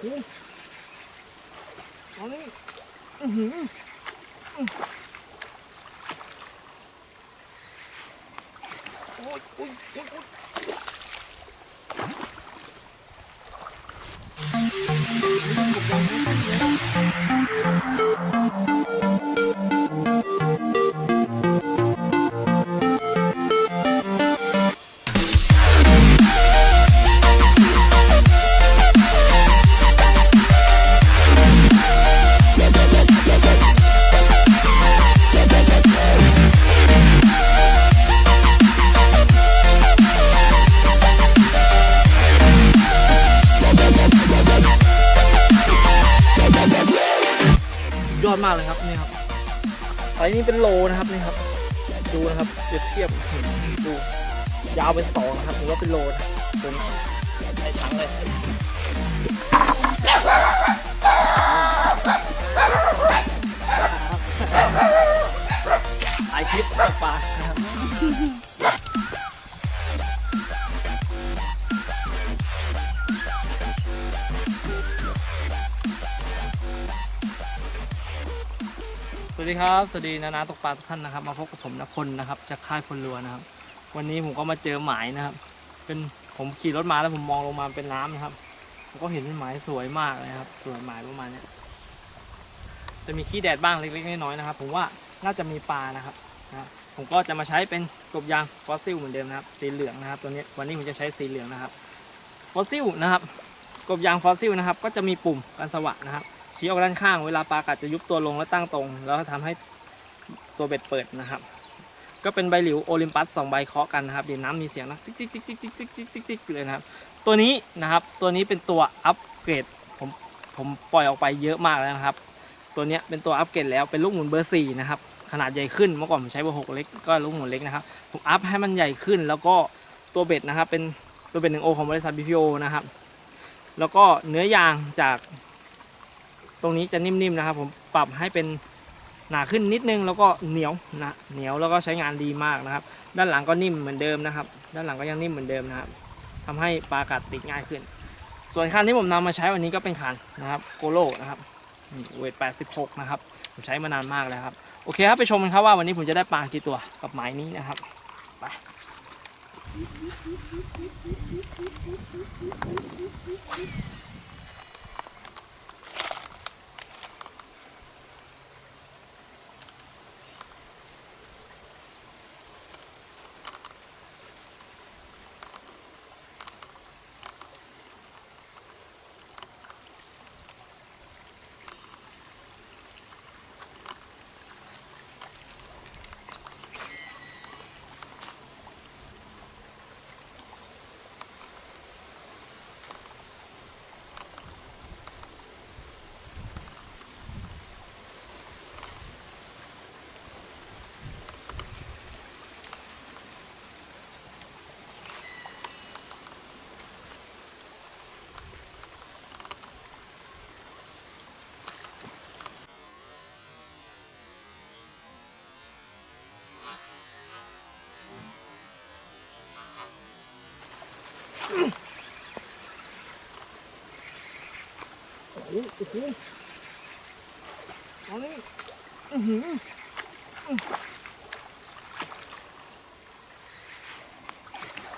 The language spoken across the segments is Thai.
โหอันนี้อือหือโอ้ยโอ้ยโอ้ยโอ้ย อดมากเลยครับนี่ครับไซส์นี้เป็นโลนะครับนี่ครับ ดูนะครับเปรียบเทียบอื้อหือดูยาวเป็นสองนะครับถือว่าเป็นโลนะตัวนี้ใส่ถังเลยไอคลิปตกปลานะครับ ดีครับ สวัสดีนานาตกปลาทุกท่านนะครับ มาพบกับผมนพลนะครับจากค่ายพลรัวนะครับ วันนี้ผมก็มาเจอหมายนะครับ เป็นผมขี่รถมาแล้วผมมองลงมาเป็นน้ำนะครับ ผมก็เห็นเป็นหมายสวยมากเลยครับ สวยหมายประมาณเนี้ยจะมีขี้แดดบ้างเล็กๆน้อยๆนะครับ ผมว่าน่าจะมีปลานะครับนะผมก็จะมาใช้เป็นกบยางฟอสซิลเหมือนเดิมนะครับ สีเหลืองนะครับ ตัวนี้วันนี้ผมจะใช้สีเหลืองนะครับ ฟอสซิลนะครับ กบยางฟอสซิลนะครับ ก็จะมีปุ่มกันสวะนะครับ ชี้ออกด้านข้าง เวลาปลากัดจะยุบตัวลงและตั้งตรง แล้วทำให้ตัวเบ็ดเปิดนะครับ ก็เป็นใบหลิวโอลิมปัสสองใบเคาะกันนะครับเดี๋ยวน้ำมีเสียงนะติ๊กติ๊กติ๊กติ๊กติ๊กติ๊กติ๊กติ๊กติ๊กเลยนะครับ ตัวนี้นะครับตัวนี้เป็นตัวอัปเกรดผมผมปล่อยออกไปเยอะมากแล้วนะครับ ตัวเนี้ยเป็นตัวอัปเกรดแล้วเป็นลูกหมุนเบอร์สี่นะครับขนาดใหญ่ขึ้นเมื่อก่อนผมใช้เบอร์หกเล็กก็ลูกหมุนเล็กนะครับผมอัพให้มันใหญ่ขึ้นแล้วก็ตัวเบ็ดนะครับเป็นตัวเบ็ดหนึ่งโอของบริษัท BPO นะครับแล้วก็เนื้อยางจาก ตรงนี้จะนิ่มๆนะครับ ผมปรับให้เป็นหนาขึ้นนิดนึงแล้วก็เหนียวนะเหนียวแล้วก็ใช้งานดีมากนะครับ ด้านหลังก็นิ่มเหมือนเดิมนะครับ ด้านหลังก็ยังนิ่มเหมือนเดิมนะครับทำให้ปลากัดติดง่ายขึ้น ส่วนคันที่ผมนำมาใช้วันนี้ก็เป็นคันนะครับโกโลนะครับเวท 86 นะครับ ผมใช้มานานมากแล้วครับ โอเคครับ ไปชมกันครับว่าวันนี้ผมจะได้ปลากี่ตัวกับหมายนี้นะครับ ไป โอ้โหโอ้โหตอนนี้อื้อหืออื้อ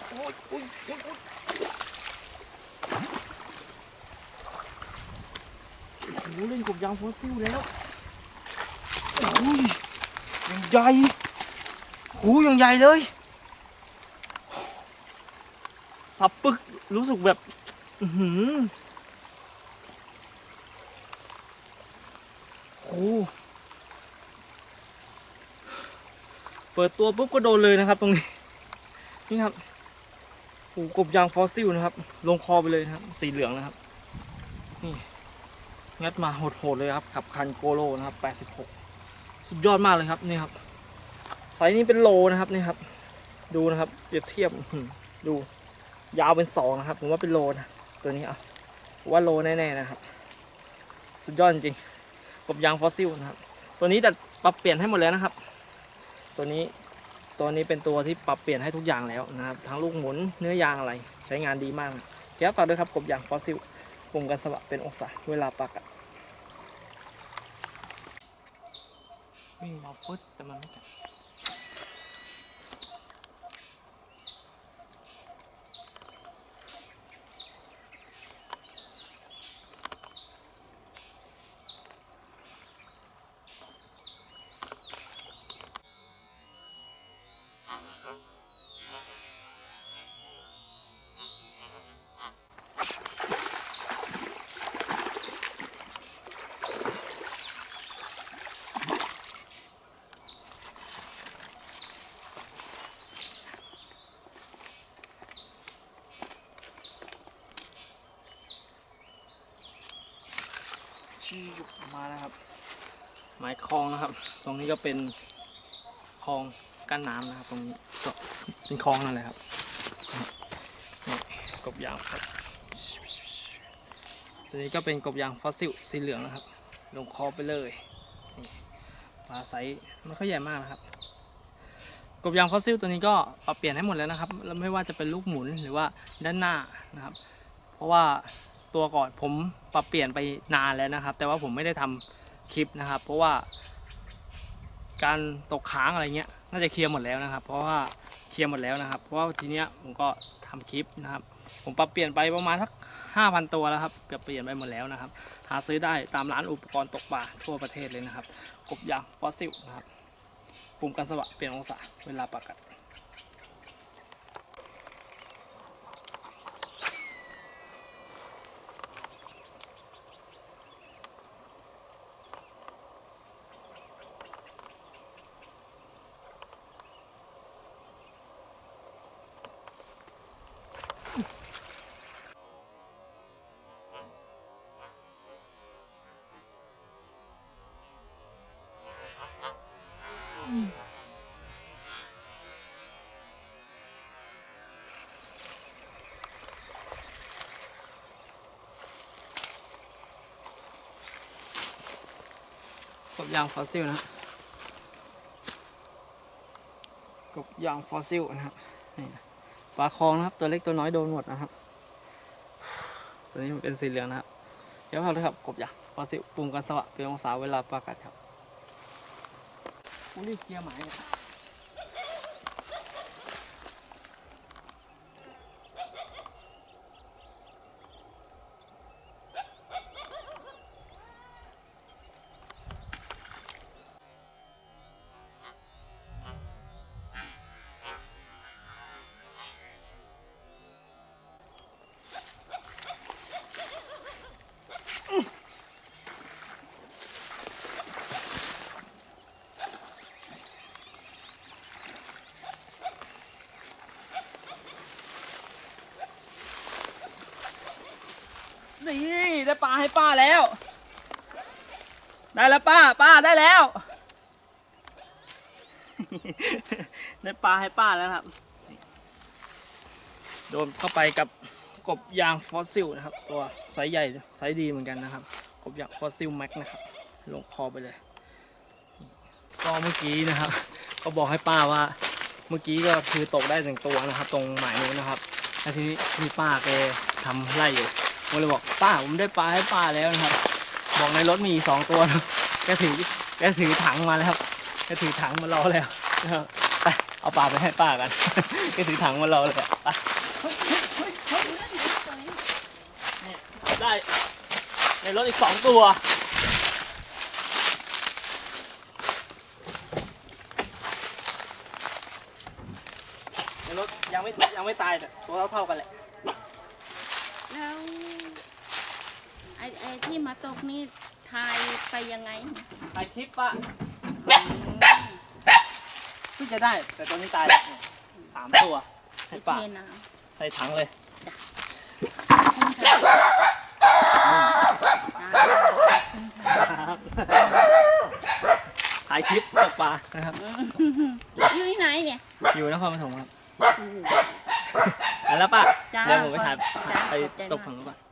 โอ้ยโอ้ยโอ้ยโอ้ยโอ้โหเล่นกบยางฟอสซิลแล้วโอ้ยยังใหญ่โอ้ยยังใหญ่เลย สับปึกรู้สึกแบบอือหือโอ้โหเปิดตัวปุ๊บก็โดนเลยนะครับตรงนี้ นี่ครับโอ้โหกบยางฟอสซิลนะครับ ลงคอไปเลยนะครับ สีเหลืองนะครับ นี่งัดมาโหดๆเลยครับ ขับคันโกโลนะครับ 86 สุดยอดมากเลยครับนี่ครับไซส์นี้เป็นโลนะครับนี่ครับ ดูนะครับเปรียบเทียบดู ยาวเป็นสองนะครับ ผมว่าเป็นโลนะตัวนี้อะว่าโลแน่ๆนะครับ สุดยอดจริงกบยางฟอสซิลนะครับ ตัวนี้ดัดปรับเปลี่ยนให้หมดแล้วนะครับ ตัวนี้ตัวนี้เป็นตัวที่ปรับเปลี่ยนให้ทุกอย่างแล้วนะครับทั้งลูกหมุนเนื้อยางอะไรใช้งานดีมากแก้วต่อด้วยครับกบยางฟอสซิลปุ่มกันสวะเป็นองศาเวลาปักอะวิ่งมาฟุตแต่มันไม่กัด ชี้หยุดออกมาแล้วครับหมายคลองนะครับ ตรงนี้ก็เป็นคลองกั้นน้ำนะครับ ตรงนี้ก็เป็นคลองนั่นแหละครับนี่กบยางครับตัวนี้ก็เป็นกบยางฟอสซิลสีเหลืองนะครับ ลงคอไปเลยปลาไซส์ไม่ค่อยใหญ่มากนะครับ กบยางฟอสซิลตัวนี้ก็ปรับเปลี่ยนให้หมดแล้วนะครับ ไม่ว่าจะเป็นลูกหมุนหรือว่าด้านหน้านะครับ เพราะว่า ตัวก่อนผมปรับเปลี่ยนไปนานแล้วนะครับ แต่ว่าผมไม่ได้ทำคลิปนะครับ เพราะว่า การตกค้างอะไรเงี้ย น่าจะเคลียร์หมดแล้วนะครับ เพราะว่าเคลียร์หมดแล้วนะครับ เพราะว่าทีเนี้ยผมก็ทำคลิปนะครับ ผมปรับเปลี่ยนไปประมาณสักห้าพันตัวแล้วครับเปลี่ยนเปลี่ยนไปหมดแล้วนะครับ หาซื้อได้ตามร้านอุปกรณ์ตกปลาทั่วประเทศเลยนะครับกบยางฟอสซิลนะครับปุ่มกันสวะเปลี่ยนองศาเวลาปักกัด กบยางฟอสซิลนะกบยางฟอสซิลนะครับนี่นะปลาคลองนะครับ ตัวเล็กตัวน้อยโดนหมดนะครับ ตัวนี้มันเป็นสีเหลืองนะครับ เดี๋ยวเราเลยครับกบยางฟอสซิลปุ่มกันสวะเป็นองศาเวลาปลากัดครับอุ้ยเกียร์หมาย นี่ได้ปลาให้ป้าแล้ว ได้แล้วป้าป้าได้แล้ว ได้ปลาให้ป้าแล้วครับ โดนเข้าไปกับกบยางฟอสซิลนะครับ ตัวไซส์ใหญ่ไซส์ดีเหมือนกันนะครับ กบยางฟอสซิลแม็กนะครับ ลงคอไปเลย ก็เมื่อกี้นะครับ ก็บอกให้ป้าว่า เมื่อกี้ก็คือตกได้หนึ่งตัวนะครับ ตรงหมายนู้นนะครับแล้วทีนี้มีป้าแกทำไล่อยู่ ผมเลยบอกป้าผมได้ปลาให้ป้าแล้วนะครับ บอกในรถมีอีกสองตัวนะแกถือแกถือถังมาแล้วครับแกถือถังมารอแล้วนะครับไปเอาปลาไปให้ป้ากันแกถือถังมารอเลยอะไปนี่ได้ ในรถอีกสองตัว ในรถยังไม่ยังไม่ตายแต่ตัวเท่าๆกันแหละ แล้วไอ้ไอ้ที่มาตกนี่ทายไปยังไง ถ่ายคลิปป่ะเพิ่งจะได้ แต่ตัวนี้ตายแล้วเนี่ยสามตัวไปให้เทป่าน้ใส่ถังเลยำคุณค่ะตาถ่ายคลิปตกปลานะครับอยู่ที่ไหนเนี่ย อยู่นครปฐมครับไปแล้วป่ะ จ้า เดี๋ยวผมไปถ่าย จ้า ไป ขอบ ใจตกมากฝั่งนู้นป่ะไปแล้ว